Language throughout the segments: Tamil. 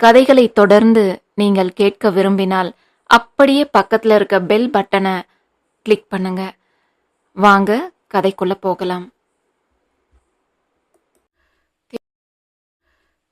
கதைகளை தொடர்ந்து நீங்கள் கேட்க விரும்பினால் அப்படியே பக்கத்தில் இருக்க பெல் பட்டனை கிளிக் பண்ணுங்க. வாங்க கதைக்குள்ள போகலாம்.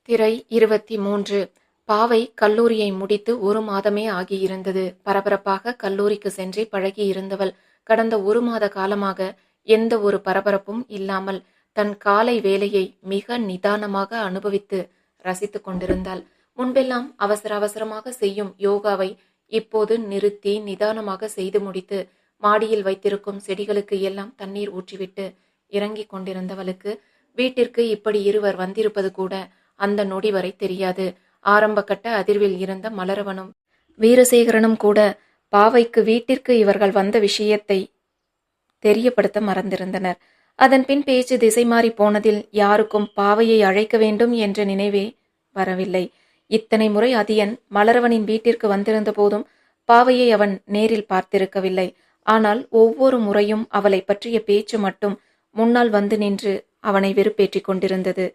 திரை இருபத்தி மூன்று. பாவை கல்லூரியை முடித்து ஒரு மாதமே ஆகியிருந்தது. பரபரப்பாக கல்லூரிக்கு சென்றே பழகி இருந்தவள் கடந்த ஒரு மாத காலமாக எந்த ஒரு பரபரப்பும் இல்லாமல் தன் காலை வேலையை மிக நிதானமாக அனுபவித்து ரசித்து கொண்டிருந்தாள். முன்பெல்லாம் அவசர அவசரமாக செய்யும் யோகாவை இப்போது நிறுத்தி நிதானமாக செய்து முடித்து மாடியில் வைத்திருக்கும் செடிகளுக்கு எல்லாம் தண்ணீர் ஊற்றிவிட்டு இறங்கிக் கொண்டிருந்தவளுக்கு வீட்டிற்கு இப்படி இருவர் வந்திருப்பது கூட அந்த நொடி வரை தெரியாது. ஆரம்பகட்ட அதிர்வில் இருந்த மலரவனும் வீரசேகரனும் கூட பாவைக்கு வீட்டிற்கு இவர்கள் வந்த விஷயத்தை தெரியப்படுத்த மறந்திருந்தனர். அதன் பின் பேச்சு திசை மாறி போனதில் யாருக்கும் பாவையை அழைக்க வேண்டும் என்ற நினைவே வரவில்லை. இத்தனை முறை அதியன் மலரவனின் வீட்டிற்கு வந்திருந்த போதும் பாவையை அவன் நேரில் பார்த்திருக்கவில்லை. ஆனால் ஒவ்வொரு முறையும் அவளை பற்றிய பேச்சு மட்டும் முன்னால் வந்து நின்று அவனை வெறுப்பேற்றிக் கொண்டிருந்தது.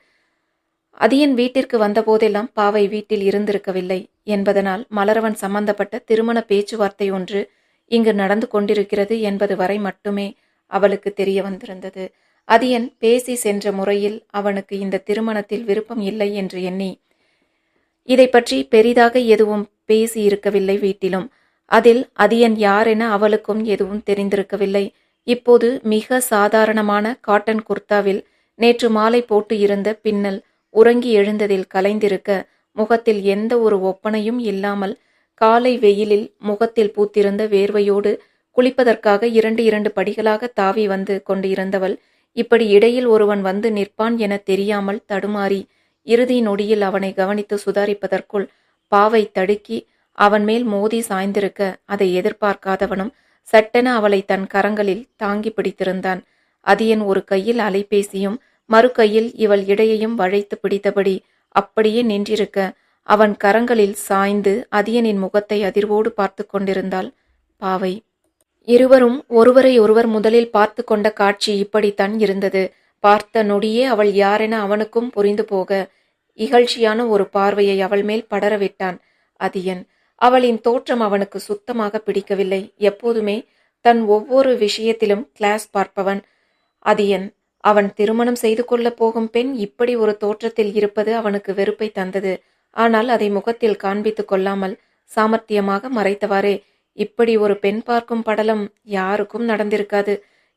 அதியன் வீட்டிற்கு வந்தபோதெல்லாம் பாவை வீட்டில் இருந்திருக்கவில்லை என்பதனால் மலரவன் சம்பந்தப்பட்ட திருமண பேச்சுவார்த்தை ஒன்று இங்கு நடந்து கொண்டிருக்கிறது என்பது வரை மட்டுமே அவளுக்கு தெரிய வந்திருந்தது. அதியன் பேசி சென்ற முறையில் அவனுக்கு இந்த திருமணத்தில் விருப்பம் இல்லை என்று எண்ணி இதை பற்றி பெரிதாக எதுவும் பேசி இருக்கவில்லை வீட்டிலும். அதில் அதியன் யாரென அவளுக்கும் எதுவும் தெரிந்திருக்கவில்லை. இப்போது மிக சாதாரணமான காட்டன் குர்தாவில் நேற்று மாலை போட்டு இருந்த பின்னல் உறங்கி எழுந்ததில் கலைந்திருக்க முகத்தில் எந்த ஒரு ஒப்பனையும் இல்லாமல் காலை வெயிலில் முகத்தில் பூத்திருந்த வேர்வையோடு குளிப்பதற்காக இரண்டு இரண்டு படிகளாக தாவி வந்து கொண்டிருந்தவள். இப்படி இடையில் ஒருவன் வந்து நிற்பான் என தெரியாமல் தடுமாறி இறுதி நொடியில் அவனை கவனித்து சுதாரிப்பதற்குள் பாவை தடுக்கி அவன் மேல் மோதி சாய்ந்திருக்க அதை எதிர்பார்க்காதவனும் சட்டென அவளை தன் கரங்களில் தாங்கி பிடித்திருந்தான். அதியன் ஒரு கையில் அலைபேசியும் மறு கையில் இவள் இடையையும் வளைத்து பிடித்தபடி அப்படியே நின்றிருக்க அவன் கரங்களில் சாய்ந்து அதியனின் முகத்தை அதிர்வோடு பார்த்து கொண்டிருந்தாள் பாவை. இருவரும் ஒருவரை ஒருவர் முதலில் பார்த்து கொண்ட காட்சி இப்படித்தான் இருந்தது. பார்த்த நொடியே அவள் யாரென அவனுக்கும் புரிந்து போக இகழ்ச்சியான ஒரு பார்வையை அவள் மேல் படரவிட்டான் அதியன் அவளின் தோற்றம் அவனுக்கு சுத்தமாக பிடிக்கவில்லை. எப்போதுமே தன் ஒவ்வொரு விஷயத்திலும் கிளாஸ் பார்ப்பவன். அதியன் அவன் திருமணம் செய்து கொள்ளப் போகும் பெண் இப்படி ஒரு தோற்றத்தில் இருப்பது அவனுக்கு வெறுப்பை தந்தது. ஆனால் அதை முகத்தில் காண்பித்துக் கொள்ளாமல் சாமர்த்தியமாக மறைத்தவாறே இப்படி ஒரு பெண் பார்க்கும் படலம் யாருக்கும் நடந்திருக்காது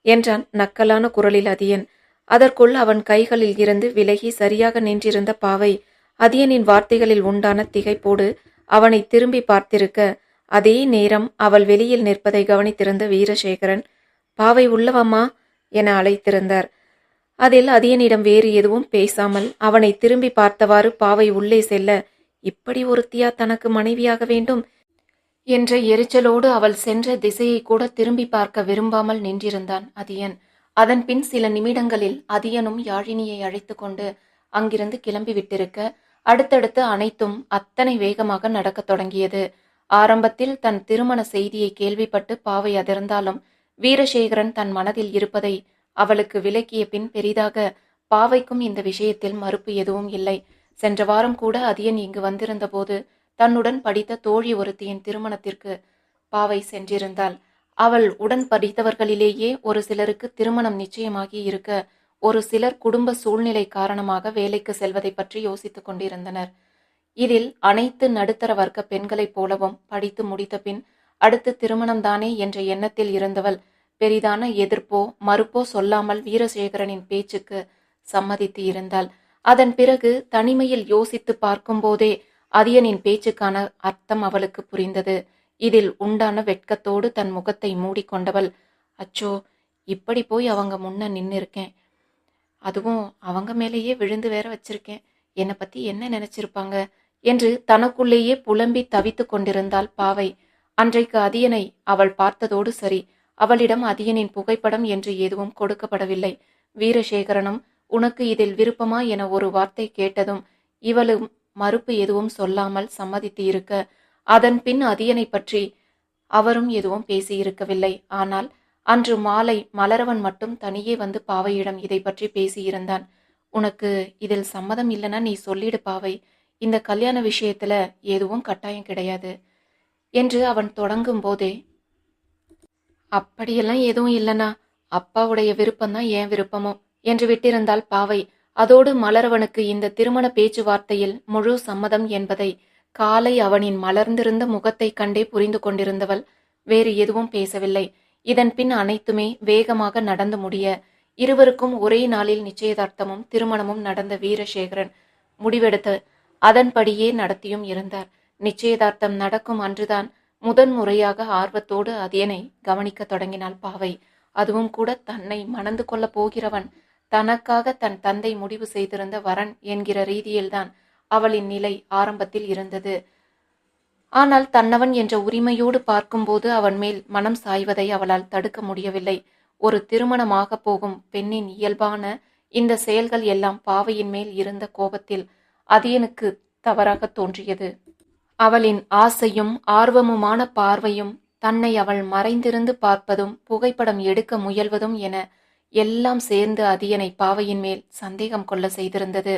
என்றான் நக்கலான குரலில் அதியன். அதற்குள் அவன் கைகளில் இருந்து விலகி சரியாக நின்றிருந்த பாவை அதியனின் வார்த்தைகளில் உண்டான திகைப்போடு அவனை திரும்பி பார்த்திருக்க அதே நேரம் அவள் வெளியில் நிற்பதை கவனித்திருந்த வீரசேகரன் பாவை உள்ளவம்மா? என அழைத்திருந்தார். அதில் அதியனிடம் வேறு எதுவும் பேசாமல் அவனை திரும்பி பார்த்தவாறு பாவை உள்ளே செல்ல இப்படி ஒருத்தியா தனக்கு மனைவியாக வேண்டும்? என்ற எரிச்சலோடு அவள் சென்ற திசையை கூட திரும்பி பார்க்க விரும்பாமல் நின்றிருந்தான் அதியன். அதன்பின் சில நிமிடங்களில் அதியனும் யாழினியை அழைத்து கொண்டு அங்கிருந்து கிளம்பி விட்டிருக்க அடுத்தடுத்து அனைத்தும் அத்தனை வேகமாக நடக்கத் தொடங்கியது. ஆரம்பத்தில் தன் திருமண செய்தியை கேள்விப்பட்டு பாவை அதிர்ந்தாலும் வீரசேகரன் தன் மனதில் இருப்பதை அவளுக்கு விலக்கிய பின் பெரிதாக பாவைக்கும் இந்த விஷயத்தில் மறுப்பு எதுவும் இல்லை. சென்ற வாரம் கூட அதியன் இங்கு வந்திருந்தபோது தன்னுடன் படித்த தோழி ஒருத்தியின் திருமணத்திற்கு பாவை சென்றிருந்தாள். அவள் உடன் படித்தவர்களிலேயே ஒரு சிலருக்கு திருமணம் நிச்சயமாகி இருக்க ஒரு சிலர் குடும்ப சூழ்நிலை காரணமாக வேலைக்கு செல்வதை பற்றி யோசித்துக் கொண்டிருந்தனர். இதில் அனைத்து நடுத்தர வர்க்க பெண்களைப் போலவும் படித்து முடித்த பின் அடுத்து திருமணம்தானே என்ற எண்ணத்தில் இருந்தவள் பெரிதான எதிர்ப்போ மறுப்போ சொல்லாமல் வீரசேகரனின் பேச்சுக்கு சம்மதித்து இருந்தாள். அதன் பிறகு தனிமையில் யோசித்து பார்க்கும்போதே அதியனின் பேச்சுக்கான அர்த்தம் அவளுக்கு புரிந்தது. இதில் உண்டான வெட்கத்தோடு தன் முகத்தை மூடிக்கொண்டவள் அச்சோ இப்படி போய் அவங்க முன்ன நின்று இருக்கேன் அதுவும் அவங்க மேலேயே விழுந்து வேற வச்சிருக்கேன். என்னை பத்தி என்ன நினைச்சிருப்பாங்க? என்று தனக்குள்ளேயே புலம்பி தவித்துக் கொண்டிருந்தாள் பாவை. அன்றைக்கு அதியனை அவள் பார்த்ததோடு சரி அவளிடம் அதியனின் புகைப்படம் என்று எதுவும் கொடுக்கப்படவில்லை. வீரசேகரனும் உனக்கு இதில் விருப்பமா? என ஒரு வார்த்தை கேட்டதும் இவளும் மறுப்பு எதுவும் சொல்லாமல் சம்மதித்து இருக்க அதன் பின் அதியனை பற்றி அவரும் எதுவும் பேசியிருக்கவில்லை. ஆனால் அன்று மாலை மலரவன் மட்டும் தனியே வந்து பாவையிடம் இதை பற்றி பேசியிருந்தான். உனக்கு இதில் சம்மதம் இல்லைன்னா நீ சொல்லிடு பாவை. இந்த கல்யாண விஷயத்துல எதுவும் கட்டாயம் கிடையாது என்று அவன் தொடங்கும் போதே அப்படியெல்லாம் எதுவும் இல்லைனா அப்பாவுடைய விருப்பம்தான் என் விருப்பமோ? என்று விட்டிருந்தால் பாவை. அதோடு மலரவனுக்கு இந்த திருமண பேச்சுவார்த்தையில் முழு சம்மதம் என்பதை காலை அவனின் மலர்ந்திருந்த முகத்தைக் கண்டே புரிந்து கொண்டிருந்தவள் வேறு எதுவும் பேசவில்லை. இதன் பின் அனைத்துமே வேகமாக நடந்து முடிய இருவருக்கும் ஒரே நாளில் நிச்சயதார்த்தமும் திருமணமும் நடந்த வீரசேகரன் முடிவெடுத்து அதன்படியே நடத்தியும் இருந்தார். நிச்சயதார்த்தம் நடக்கும் அன்றுதான் முதன் முறையாக ஆர்வத்தோடு அதியனை கவனிக்க தொடங்கினாள் பாவை. அதுவும் கூட தன்னை மணந்து கொள்ளப் போகிறவன் தனக்காக தன் தந்தை முடிவு செய்திருந்த வரன் என்கிற ரீதியில்தான். அவளின் நிலை ஆரம்பத்தில் இருந்தது. ஆனால் தன்னவன் என்ற உரிமையோடு பார்க்கும்போது அவன் மேல் மனம் சாய்வதை அவளால் தடுக்க முடியவில்லை. ஒரு திருமணமாக போகும் பெண்ணின் இயல்பான இந்த செயல்கள் எல்லாம் பாவையின் மேல் இருந்த கோபத்தில் அதியனுக்கு தவறாக தோன்றியது. அவளின் ஆசையும் ஆர்வமுமான பார்வையும் தன்னை அவள் மறைந்திருந்து பார்ப்பதும் புகைப்படம் எடுக்க முயல்வதும் என எல்லாம் சேர்ந்து அதியனை பாவையின் மேல் சந்தேகம் கொள்ள செய்திருந்தது.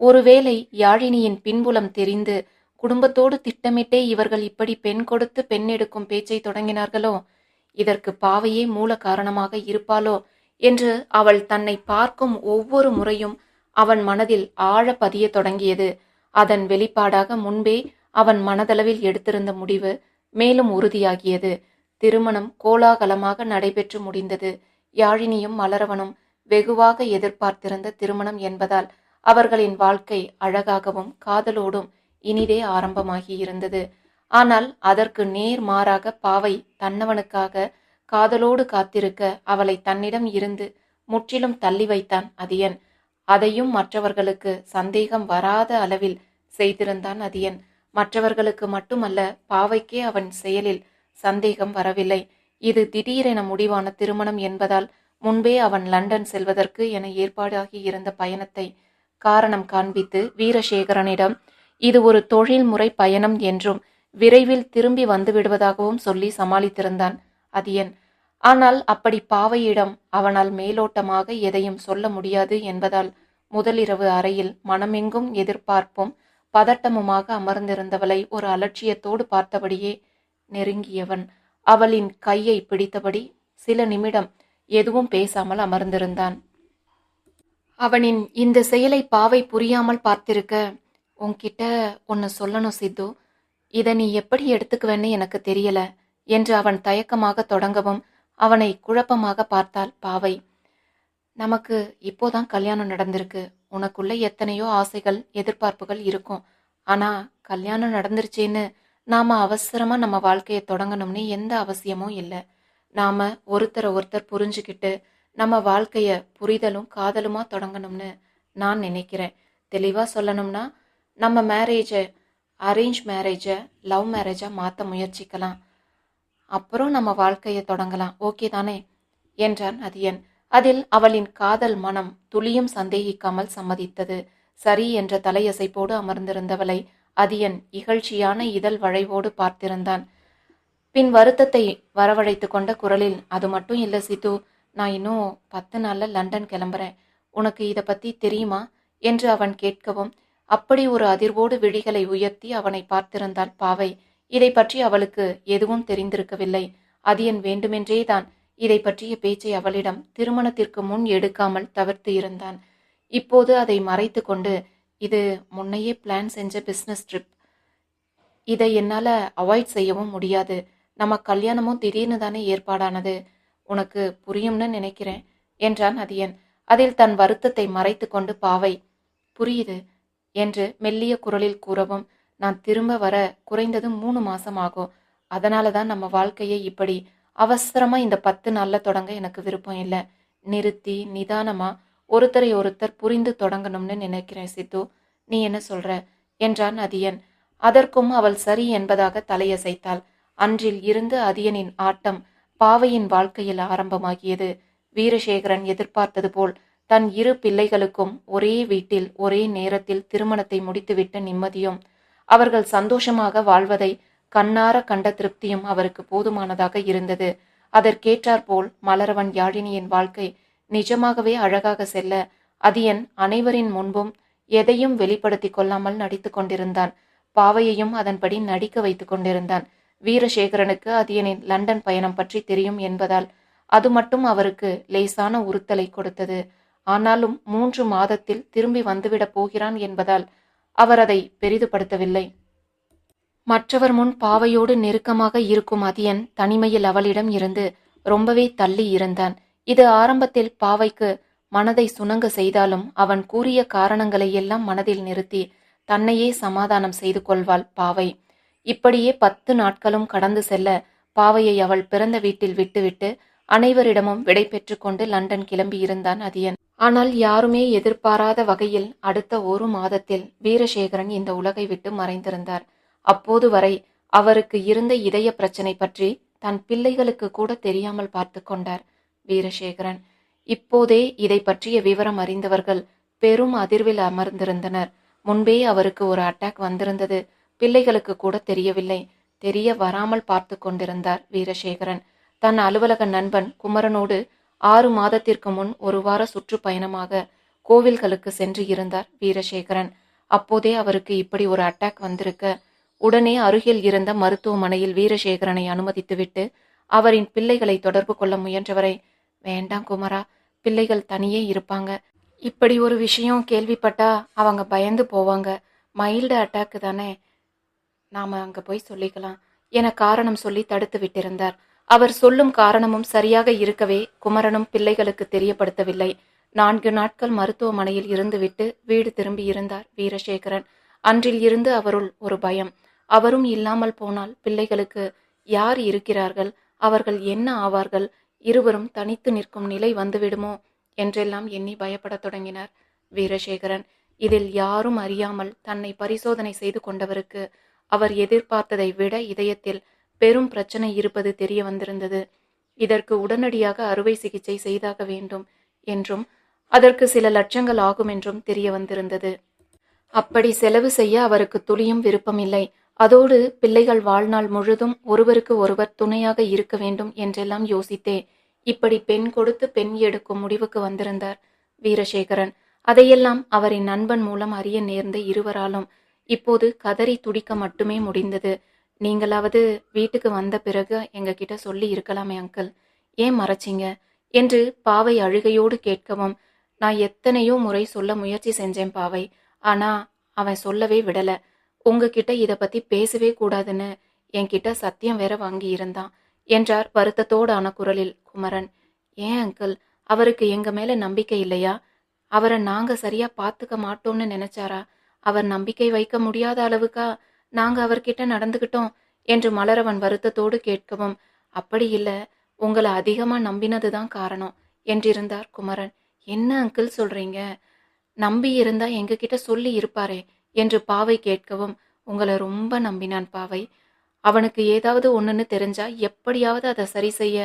ஒருவேளை யாழினியின் பின்புலம் தெரிந்து குடும்பத்தோடு திட்டமிட்டே இவர்கள் இப்படி பெண் கொடுத்து பெண் எடுக்கும் பேச்சை தொடங்கினார்களோ? இதற்கு பாவையே மூல காரணமாக இருப்பாளோ? என்று அவள் தன்னை பார்க்கும் ஒவ்வொரு முறையும் அவன் மனதில் ஆழ பதிய தொடங்கியது. அதன் வெளிப்பாடாக முன்பே அவன் மனதளவில் எடுத்திருந்த முடிவு மேலும் உறுதியாகியது. திருமணம் கோலாகலமாக நடைபெற்று முடிந்தது. யாழினியும் மலரவனும் வெகுவாக எதிர்பார்த்திருந்த திருமணம் என்பதால் அவர்களின் வாழ்க்கை அழகாகவும் காதலோடும் இனிதே ஆரம்பமாகி இருந்தது. ஆனால் அதற்கு நேர் மாறாக பாவை தன்னவனுக்காக காதலோடு காத்திருக்க அவளை தன்னிடம் இருந்து முற்றிலும் தள்ளி வைத்தான் அதியன். அதையும் மற்றவர்களுக்கு சந்தேகம் வராத அளவில் செய்திருந்தான் அதியன். மற்றவர்களுக்கு மட்டுமல்ல பாவைக்கே அவன் செயலில் சந்தேகம் வரவில்லை. இது திடீரென முடிவான திருமணம் என்பதால் முன்பே அவன் லண்டன் செல்வதற்கு என ஏற்பாடாகி இருந்த பயணத்தை காரணம் காண்பித்து வீரசேகரனிடம் இது ஒரு தொழில்முறை பயணம் என்றும் விரைவில் திரும்பி வந்து விடுவதாகவும் சொல்லி சமாளித்திருந்தான். அதியன் ஆனால் அப்படி பாவையிடம் அவனால் மேலோட்டமாக எதையும் சொல்ல முடியாது என்பதால் முதலிரவு அறையில் மனமெங்கும் எதிர்பார்ப்பும் பதட்டமுமாக அமர்ந்திருந்தவளை ஒரு அலட்சியத்தோடு பார்த்தபடியே நெருங்கியவன். அவளின் கையை பிடித்தபடி சில நிமிடம் எதுவும் பேசாமல் அமர்ந்திருந்தான். அவனின் இந்த செயலை பாவை புரியாமல் பார்த்திருக்க உன்கிட்ட ஒன்று சொல்லணும் சித்து. இதை நீ எப்படி எடுத்துக்குவேன்னு எனக்கு தெரியல என்று அவன் தயக்கமாக தொடங்கவும் அவனை குழப்பமாக பார்த்தாள் பாவை. நமக்கு இப்போதான் கல்யாணம் நடந்திருக்கு. உனக்குள்ள எத்தனையோ ஆசைகள் எதிர்பார்ப்புகள் இருக்கும். ஆனா கல்யாணம் நடந்துருச்சேன்னு நாம அவசரமா நம்ம வாழ்க்கையை தொடங்கணும்னு எந்த அவசியமும் இல்லை. நாம ஒருத்தரை ஒருத்தர் புரிஞ்சுக்கிட்டு நம்ம வாழ்க்கையை புரிதலும் காதலுமாக தொடங்கணும்னு நான் நினைக்கிறேன். தெளிவாக சொல்லணும்னா நம்ம மேரேஜை அரேஞ்ச் மேரேஜை லவ் மேரேஜாக மாற்ற முயற்சிக்கலாம். அப்புறம் நம்ம வாழ்க்கையை தொடங்கலாம். ஓகே தானே? என்றான் அதியன் அதில் அவளின் காதல் மனம் துளியும் சந்தேகிக்காமல் சம்மதித்தது. சரி என்ற தலையசைப்போடு அமர்ந்திருந்தவளை அதியன் இகழ்ச்சியான இதழ் வளைவோடு பார்த்திருந்தான். பின் வருத்தத்தை வரவழைத்து கொண்ட குரலில் அது மட்டும் இல்லை சித்து. நான் இன்னும் பத்து நாள்ல லண்டன் கிளம்புறேன். உனக்கு இதை பத்தி தெரியுமா? என்று அவன் கேட்கவும் அப்படி ஒரு அதிர்வோடு விழிகளை உயர்த்தி அவனை பார்த்திருந்தாள் பாவை. இதை பற்றி அவளுக்கு எதுவும் தெரிந்திருக்கவில்லை. அதியன் வேண்டுமென்றே தான். இதை பற்றிய பேச்சை அவளிடம் திருமணத்திற்கு முன் எடுக்காமல் தவிர்த்து இருந்தான். இப்போது அதை மறைத்து கொண்டு இது முன்னையே பிளான் செஞ்ச பிஸ்னஸ் ட்ரிப் இதை என்னால் அவாய்ட் செய்யவும் முடியாது. நம்ம கல்யாணமும் திடீர்னு தானே ஏற்பாடானது. உனக்கு புரியும்னு நினைக்கிறேன் என்றான் அதியன். அதில் தன் வருத்தத்தை மறைத்து கொண்டு பாவை புரியுது என்று மெல்லிய குரலில் கூறவும் நான் திரும்ப வர குறைந்தது மூணு மாசம் ஆகும். அதனால தான் நம்ம வாழ்க்கையை இப்படி அவசரமா இந்த பத்து நாள்ல தொடங்க எனக்கு விருப்பம் இல்லை. நிறுத்தி நிதானமா ஒருத்தரை ஒருத்தர் புரிந்து தொடங்கணும்னு நினைக்கிறேன் சித்து. நீ என்ன சொல்ற? என்றான் அதியன். அதற்கும் அவள் சரி என்பதாக தலையசைத்தாள். அன்றில் இருந்து அதியனின் ஆட்டம் பாவையின் வாழ்க்கையில் ஆரம்பமாகியது. வீரசேகரன் எதிர்பார்த்தது போல் தன் இரு பிள்ளைகளுக்கும் ஒரே வீட்டில் ஒரே நேரத்தில் திருமணத்தை முடித்துவிட்ட நிம்மதியும் அவர்கள் சந்தோஷமாக வாழ்வதை கண்ணார கண்ட திருப்தியும் அவருக்கு போதுமானதாக இருந்தது. அதற்கேற்றாற்போல் மலரவன் யாழினியின் வாழ்க்கை நிஜமாகவே அழகாக செல்ல அதியன் அனைவரின் முன்பும் எதையும் வெளிப்படுத்திக் கொள்ளாமல் நடித்து கொண்டிருந்தான். பாவையையும் அதன்படி நடிக்க வைத்துக் கொண்டிருந்தான். வீரசேகரனுக்கு அதியனின் லண்டன் பயணம் பற்றி தெரியும் என்பதால் அது மட்டும் அவருக்கு லேசான உறுத்தலை கொடுத்தது. ஆனாலும் மூன்று மாதத்தில் திரும்பி வந்துவிடப் போகிறான் என்பதால் அவர் அதை பெரிதுபடுத்தவில்லை. மற்றவர் முன் பாவையோடு நெருக்கமாக இருக்கும் அதியன் தனிமையில் அவளிடம் இருந்து ரொம்பவே தள்ளி இருந்தான். இது ஆரம்பத்தில் பாவைக்கு மனதை சுணங்க செய்தாலும் அவன் கூறிய காரணங்களை எல்லாம் மனதில் நிறுத்தி தன்னையே சமாதானம் செய்து கொள்வாள் பாவை. இப்படியே பத்து நாட்களும் கடந்து செல்ல பாவையை அவள் பிறந்த வீட்டில் விட்டுவிட்டு அனைவரிடமும் விடை கொண்டு லண்டன் கிளம்பியிருந்தான் அதியன். ஆனால் யாருமே எதிர்பாராத வகையில் அடுத்த ஒரு மாதத்தில் வீரசேகரன் இந்த உலகை விட்டு மறைந்திருந்தார். அப்போது வரை அவருக்கு இருந்த இதய பிரச்சனை பற்றி தன் பிள்ளைகளுக்கு கூட தெரியாமல் பார்த்து கொண்டார் வீரசேகரன். இப்போதே இதை பற்றிய விவரம் அறிந்தவர்கள் பெரும் அதிர்வில் அமர்ந்திருந்தனர். முன்பே அவருக்கு ஒரு அட்டாக் வந்திருந்தது. பிள்ளைகளுக்கு கூட தெரியவில்லை. தெரிய வராமல் பார்த்து கொண்டிருந்தார் வீரசேகரன். தன் அலுவலக நண்பன் குமரனோடு ஆறு மாதத்திற்கு முன் ஒரு வார சுற்றுப்பயணமாக கோவில்களுக்கு சென்று இருந்தார் வீரசேகரன். அப்போதே அவருக்கு இப்படி ஒரு அட்டாக் வந்திருக்க உடனே அருகில் இருந்த மருத்துவமனையில் வீரசேகரனை அனுமதித்துவிட்டு அவரின் பிள்ளைகளை தொடர்பு கொள்ள முயன்றவரை வேண்டாம் குமரா பிள்ளைகள் தனியே இருப்பாங்க. இப்படி ஒரு விஷயம் கேள்விப்பட்டா அவங்க பயந்து போவாங்க. மைல்டு அட்டாக்கு தானே. நாம அங்க போய் சொல்லிக்கலாம். என காரணம் சொல்லி தடுத்து விட்டிருந்தார். அவர் சொல்லும் காரணமும் சரியாக இருக்கவே குமரனும் பிள்ளைகளுக்கு தெரியப்படுத்தவில்லை. நான்கு நாட்கள் மருத்துவமனையில் இருந்துவிட்டு வீடு திரும்பி இருந்தார் வீரசேகரன். அன்றில் இருந்து அவருள் ஒரு பயம். அவரும் இல்லாமல் போனால் பிள்ளைகளுக்கு யார் இருக்கிறார்கள்? அவர்கள் என்ன ஆவார்கள்? இருவரும் தனித்து நிற்கும் நிலை வந்துவிடுமோ? என்றெல்லாம் எண்ணி பயப்படத் தொடங்கினார் வீரசேகரன். இதில் யாரும் அறியாமல் தன்னை பரிசோதனை செய்து கொண்டவருக்கு அவர் எதிர்பார்த்ததை விட இதயத்தில் பெரும் பிரச்சனை இருப்பது தெரிய வந்திருந்தது. இதற்கு உடனடியாக அறுவை சிகிச்சை செய்தாக வேண்டும் என்றும் அதற்கு சில லட்சங்கள் ஆகும் என்றும் தெரிய வந்திருந்தது. அப்படி செலவு செய்ய அவருக்கு துளியும் விருப்பமில்லை அதோடு பிள்ளைகள் வாழ்நாள் முழுதும் ஒருவருக்கு ஒருவர் துணையாக இருக்க வேண்டும் என்றெல்லாம் யோசித்தே இப்படி பெண் கொடுத்து பெண் எடுக்கும் முடிவுக்கு வந்திருந்தார் வீரசேகரன். அதையெல்லாம் அவரின் நண்பன் மூலம் அறிய நேர்ந்த இருவராலும் இப்போது கதறி துடிக்க மட்டுமே முடிந்தது. நீங்களாவது வீட்டுக்கு வந்த பிறகு எங்ககிட்ட சொல்லி இருக்கலாமே அங்கிள். ஏன் மறைச்சிங்க? என்று பாவை அழுகையோடு கேட்கவும் நான் எத்தனையோ முறை சொல்ல முயற்சி செஞ்சேன் பாவை. ஆனா அவன் சொல்லவே விடல. உங்ககிட்ட இத பத்தி பேசவே கூடாதுன்னு என்கிட்ட சத்தியம் வேற வாங்கி இருந்தான் என்றார் வருத்தத்தோடான குரலில் குமரன். ஏன் அங்கிள்? அவருக்கு எங்க மேல நம்பிக்கை இல்லையா? அவரை நாங்க சரியா பாத்துக்க மாட்டோம்னு நினைச்சாரா? அவர் நம்பிக்கை வைக்க முடியாத அளவுக்கா நாங்க அவர்கிட்ட நடந்துகிட்டோம் என்று மலரவன் வருத்தத்தோடு கேட்கவும் அப்படி இல்ல. உங்களை அதிகமா நம்பினதுதான் காரணம் என்றிருந்தார் குமரன். என்ன அங்கிள் சொல்றீங்க? நம்பி இருந்தா எங்ககிட்ட சொல்லி இருப்பாரே என்று பாவை கேட்கவும் உங்களை ரொம்ப நம்பினான் பாவை. அவனுக்கு ஏதாவது ஒன்றுன்னு தெரிஞ்சா எப்படியாவது அதை சரி செய்ய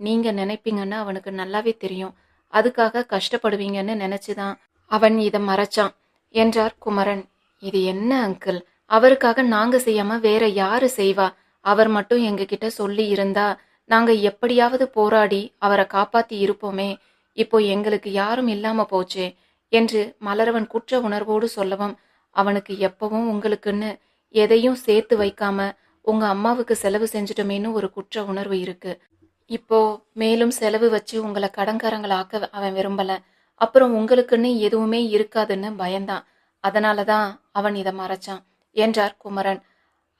நீங்க நினைப்பீங்கன்னு அவனுக்கு நல்லாவே தெரியும். அதுக்காக கஷ்டப்படுவீங்கன்னு நினைச்சுதான் அவன் இதை மறைச்சான். என்றார் குமரன். இது என்ன அங்கிள்? அவருக்காக நாங்க செய்யாம வேற யாரு செய்வா? அவர் மட்டும் எங்க கிட்ட சொல்லி இருந்தா நாங்க எப்படியாவது போராடி அவரை காப்பாத்தி இருப்போமே. இப்போ எங்களுக்கு யாரும் இல்லாம போச்சே என்று மலரவன் குற்ற உணர்வோடு சொல்லவும் அவனுக்கு எப்பவும் உங்களுக்குன்னு எதையும் சேர்த்து வைக்காம உங்க அம்மாவுக்கு செலவு செஞ்சிட்டோமேனு ஒரு குற்ற உணர்வு இருக்கு. இப்போ மேலும் செலவு வச்சு உங்களை கடன்காரங்களாக்க அவன் விரும்பல. அப்புறம் உங்களுக்குன்னு எதுவுமே இருக்காதுன்னு பயந்தான். அதனாலதான் அவன் இதை மறைச்சான் என்றார் குமரன்.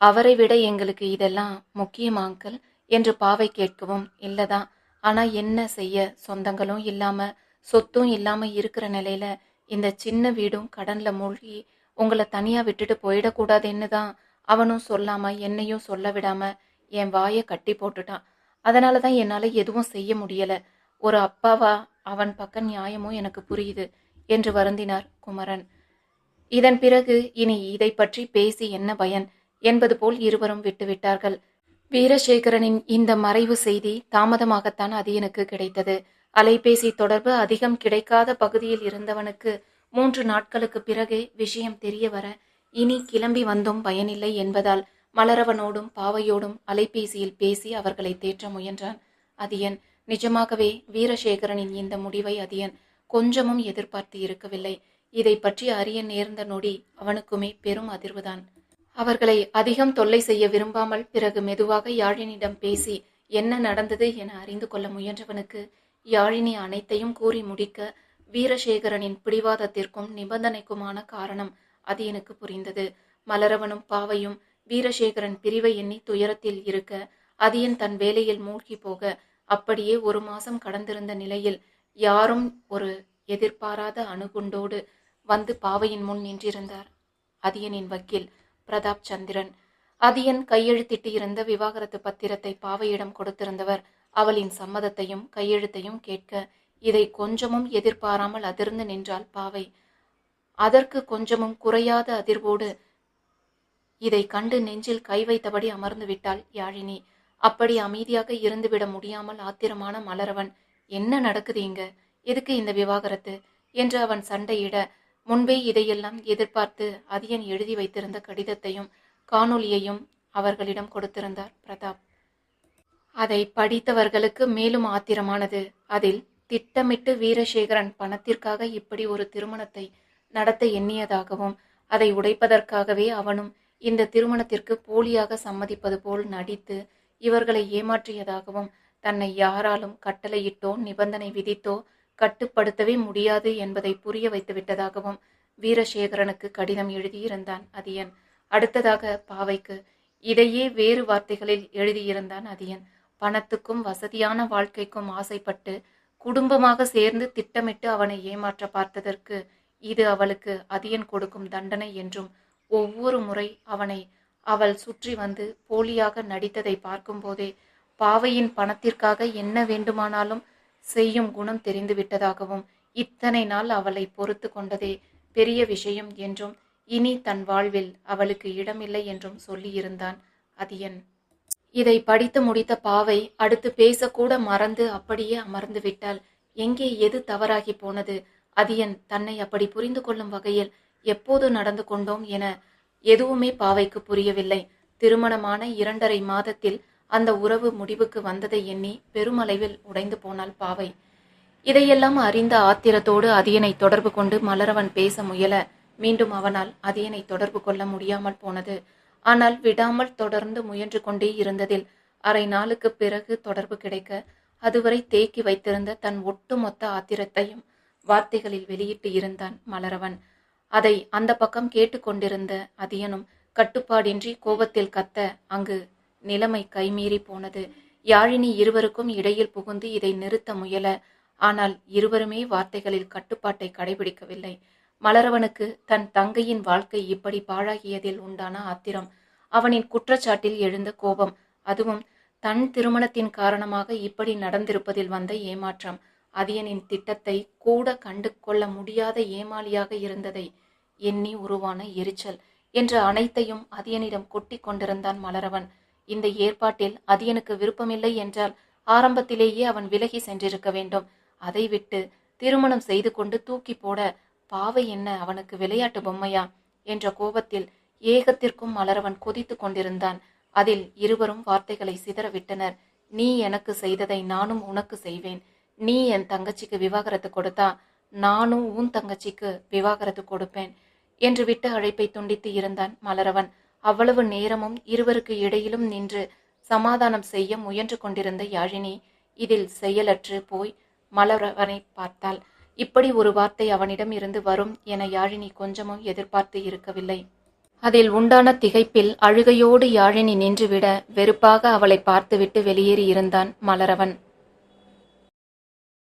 அவரை விட எங்களுக்கு இதெல்லாம் முக்கியமா அங்கிள் என்று பாவை கேட்கவும் இல்லைதான். ஆனால் என்ன செய்ய? சொந்தங்களும் இல்லாமல் சொத்தும் இல்லாமல் இருக்கிற நிலையில இந்த சின்ன வீடும் கடனில் மூழ்கி உங்களை தனியாக விட்டுட்டு போயிடக்கூடாதுன்னு தான் அவனும் சொல்லாமல் என்னையும் சொல்ல விடாமல் என் வாயை கட்டி போட்டுட்டான். அதனால தான் என்னால் எதுவும் செய்ய முடியலை. ஒரு அப்பாவா அவன் பக்க நியாயமும் எனக்கு புரியுது என்று வருந்தினார் குமரன். இதன் பிறகு இனி இதை பற்றி பேசி என்ன பயன் என்பது போல் இருவரும் விட்டுவிட்டார்கள். வீரசேகரனின் இந்த மறைவு செய்தி தாமதமாகத்தான் அதியனுக்கு கிடைத்தது. அலைபேசி தொடர்பு அதிகம் கிடைக்காத பகுதியில் இருந்தவனுக்கு மூன்று நாட்களுக்கு பிறகே விஷயம் தெரிய வர இனி கிளம்பி வந்தும் பயனில்லை என்பதால் மலரவனோடும் பாவையோடும் அலைபேசியில் பேசி அவர்களை தேற்ற முயன்றான் அதியன் நிஜமாகவே வீரசேகரனின் இந்த முடிவை அதியன் கொஞ்சமும் எதிர்பார்த்து இருக்கவில்லை. இதை பற்றி அறிய நேர்ந்த நொடி அவனுக்குமே பெரும் அதிர்வுதான். அவர்களை அதிகம் தொல்லை செய்ய விரும்பாமல் பிறகு மெதுவாக யாழினிடம் பேசி என்ன நடந்தது? என அறிந்து கொள்ள முயன்றவனுக்கு யாழினி அனைத்தையும் கூறி முடிக்க வீரசேகரனின் பிடிவாதத்திற்கும் நிபந்தனைக்குமான காரணம் அது எனக்கு புரிந்தது. மலரவனும் பாவையும் வீரசேகரன் பிரிவை எண்ணி துயரத்தில் இருக்க அதியன் தன் வேலையில் மூழ்கி போக அப்படியே ஒரு மாசம் கடந்திருந்த நிலையில் யாரும் ஒரு எதிர்பாராத அணுகுண்டோடு வந்து பாவையின் முன் நின்றிருந்தார். அதியனின் வக்கீல் பிரதாப் சந்திரன். அதியன் கையெழுத்திட்டு இருந்த விவாகரத்து பத்திரத்தை பாவையிடம் கொடுத்திருந்தவர் அவளின் சம்மதத்தையும் கையெழுத்தையும் கேட்க இதை கொஞ்சமும் எதிர்பாராமல் அதிர்ந்து நின்றாள் பாவை. அதற்கு கொஞ்சமும் குறையாத அதிர்வோடு இதை கண்டு நெஞ்சில் கை வைத்தபடி அமர்ந்து விட்டாள் யாழினி. அப்படி அமைதியாக இருந்துவிட முடியாமல் ஆத்திரமான மலரவன் என்ன நடக்குது இங்க? எதுக்கு இந்த விவாகரத்து? என்று அவன் சண்டையிட முன்பே இதையெல்லாம் எதிர்பார்த்து அதியன் எழுதி வைத்திருந்த கடிதத்தையும் காணொலியையும் அவர்களிடம் கொடுத்திருந்தார் பிரதாப். அதை படித்தவர்களுக்கு மேலும் ஆத்திரமானது. அதில் திட்டமிட்டு வீரசேகரன் பணத்திற்காக இப்படி ஒரு திருமணத்தை நடத்த எண்ணியதாகவும் அதை உடைப்பதற்காகவே அவனும் இந்த திருமணத்திற்கு போலியாக சம்மதிப்பது போல் நடித்து இவர்களை ஏமாற்றியதாகவும் தன்னை யாராலும் கட்டளையிட்டோ நிபந்தனை விதித்தோ கட்டுப்படுத்தவே முடியாது என்பதை புரிய வைத்து விட்டதாகவும் வீரசேகரனுக்கு கடிதம் எழுதியிருந்தான் அதியன். அடுத்ததாக பாவைக்கு இதையே வேறு வார்த்தைகளில் எழுதியிருந்தான் அதியன். பணத்துக்கும் வசதியான வாழ்க்கைக்கும் ஆசைப்பட்டு குடும்பமாக சேர்ந்து திட்டமிட்டு அவனை ஏமாற்ற பார்த்ததற்கு இது அவளுக்கு அதியன் கொடுக்கும் தண்டனை என்றும் ஒவ்வொரு முறை அவனை அவள் சுற்றி வந்து போலியாக நடித்ததை பார்க்கும்போதே பாவையின் பணத்திற்காக என்ன வேண்டுமானாலும் செய்யும் குணம் தெரிந்துவிட்டதாகவும் இத்தனை நாள் அவளை பொறுத்து கொண்டதே பெரிய விஷயம் என்றும் இனி தன் வாழ்வில் அவளுக்கு இடமில்லை என்றும் சொல்லியிருந்தான் அதியன். இதை படித்து முடித்த பாவை அடுத்து பேசக்கூட மறந்து அப்படியே அமர்ந்து விட்டாள். எங்கே எது தவறாகி போனது? அதியன் தன்னை அப்படி புரிந்து கொள்ளும் வகையில் எப்போது நடந்து கொண்டோம் என எதுவுமே பாவைக்கு புரியவில்லை. திருமணமான இரண்டரை மாதத்தில் அந்த உறவு முடிவுக்கு வந்ததை எண்ணி பெருமளவில் உடைந்து போனாள் பாவை. இதையெல்லாம் அறிந்த ஆத்திரத்தோடு அதியனை தொடர்பு கொண்டு மலரவன் பேச முயல மீண்டும் அவனால் அதியனை தொடர்பு கொள்ள முடியாமல் போனது. ஆனால் விடாமல் தொடர்ந்து முயன்று கொண்டே இருந்ததில் அரை நாளுக்கு பிறகு தொடர்பு கிடைக்க அதுவரை தேக்கி வைத்திருந்த தன் ஒட்டுமொத்த ஆத்திரத்தையும் வார்த்தைகளில் வெளியிட்டு இருந்தான் மலரவன். அதை அந்த பக்கம் கேட்டுக்கொண்டிருந்த அதியனும் கட்டுப்பாடின்றி கோபத்தில் கத்த அங்கு நிலைமை கைமீறி போனது. யாழினி இருவருக்கும் இடையில் புகுந்து இதை நிறுத்த முயல ஆனால் இருவருமே வார்த்தைகளில் கட்டுப்பாட்டை கடைபிடிக்கவில்லை. மலரவனுக்கு தன் தங்கையின் வாழ்க்கை இப்படி பாழாகியதில் உண்டான ஆத்திரம் அவனின் குற்றச்சாட்டில் எழுந்த கோபம் அதுவும் தன் திருமணத்தின் காரணமாக இப்படி நடந்திருப்பதில் வந்த ஏமாற்றம் அதியனின் திட்டத்தை கூட கண்டு கொள்ள முடியாத ஏமாளியாக இருந்ததை எண்ணி உருவான எரிச்சல் என்ற அனைத்தையும் அதியனிடம் கொட்டி கொண்டிருந்தான் மலரவன். இந்த ஏற்பாட்டில் அதியனுக்கு விருப்பமில்லை என்றால் ஆரம்பத்திலேயே அவன் விலகி சென்றிருக்க வேண்டும். அதை விட்டு திருமணம் செய்து கொண்டு தூக்கி போட பாவை என்ன அவனுக்கு விளையாட்டு பொம்மையா என்ற கோபத்தில் ஏகத்திற்கும் மலரவன் கொதித்து கொண்டிருந்தான். அதில் இருவரும் வார்த்தைகளை சிதறவிட்டனர். நீ எனக்கு செய்ததை நானும் உனக்கு செய்வேன். நீ என் தங்கச்சிக்கு விவாகரத்து கொடுத்தா நானும் உன் தங்கச்சிக்கு விவாகரத்து கொடுப்பேன். என்று விட்டு அழைப்பை துண்டித்து இருந்தான் மலரவன். அவ்வளவு நேரமும் இருவருக்கு இடையிலும் நின்று சமாதானம் செய்ய முயன்று கொண்டிருந்த யாழினி இதில் செயலற்று போய் மலரவனை பார்த்தாள். இப்படி ஒரு வார்த்தை அவனிடம் இருந்து வரும் என யாழினி கொஞ்சமும் எதிர்பார்த்து இருக்கவில்லை. அதில் உண்டான திகைப்பில் அழுகையோடு யாழினி நின்றுவிட வெறுப்பாக அவளை பார்த்துவிட்டு வெளியேறி இருந்தான் மலரவன்.